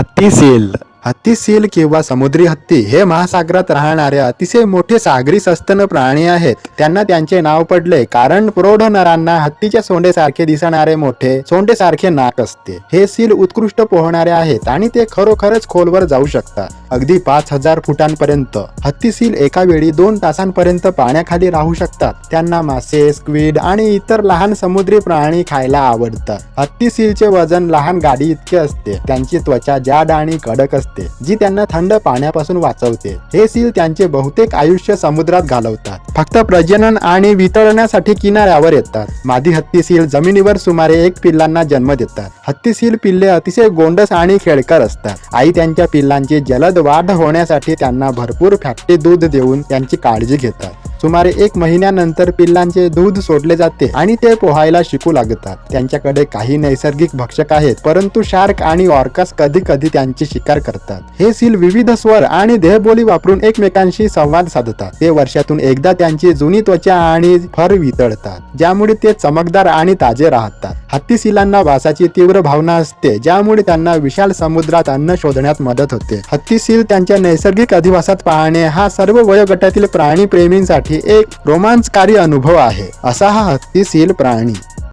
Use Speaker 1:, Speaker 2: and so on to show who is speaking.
Speaker 1: हत्ती सेल. हत्ती सील किंवा समुद्री हत्ती हे महासागरात राहणारे अतिशय मोठे सागरी सस्तन प्राणी आहेत. त्यांना त्यांचे नाव पडले कारण प्रौढ नरांना हत्तीच्या सोंडेसारखे दिसणारे मोठे सोंडेसारखे नाक असते. हे सील उत्कृष्ट पोहणारे आहेत आणि ते खरोखरच खोलवर जाऊ शकतात. अगदी पाच हजार फुटांपर्यंत. हत्ती सील एका वेळी दोन तासांपर्यंत पाण्याखाली राहू शकतात. त्यांना मासे स्क्विड आणि इतर लहान समुद्री प्राणी खायला आवडतात. हत्ती सीलचे वजन लहान गाडी इतके असते. त्यांची त्वचा जाड आणि कडक असते. जी त्यांना थंड पाण्यापासून वाचवते. हे सील त्यांचे बहुतेक आयुष्य समुद्रात घालवतात. फक्त प्रजनन आणि वितळण्यासाठी किनाऱ्यावर येतात. मादी हत्ती सील जमिनीवर सुमारे एक पिल्लांना जन्म देतात. हत्ती सील पिल्ले अतिशय गोंडस आणि खेळकर असतात. आई त्यांच्या पिल्लांची जलद वाढ होण्यासाठी त्यांना भरपूर फॅक्टी दूध देऊन त्यांची काळजी घेतात. सुमारे एक महिन्यानंतर पिल्लांचे दूध सोडले जाते आणि ते पोहायला शिकू लागतात. त्यांच्याकडे काही नैसर्गिक भक्षक आहेत परंतु शार्क आणि ऑर्कस कधी कधी त्यांची शिकार करतात. हे सील विविध स्वर आणि देहबोली वापरून एकमेकांशी संवाद साधतात. ते वर्षातून एकदा त्यांची जुनी त्वचा आणि फर वितळतात ज्यामुळे ते चमकदार आणि ताजे राहतात. हत्ती सिलांना वासाची तीव्र भावना असते ज्यामुळे त्यांना विशाल समुद्रात अन्न शोधण्यात मदत होते. हत्ती सील त्यांच्या नैसर्गिक अधिवासात पाहणे हा सर्व वयोगटातील प्राणी प्रेमींसाठी एक रोमांचकारी अनुभव आहे. असा हा हत्ती सील प्राणी.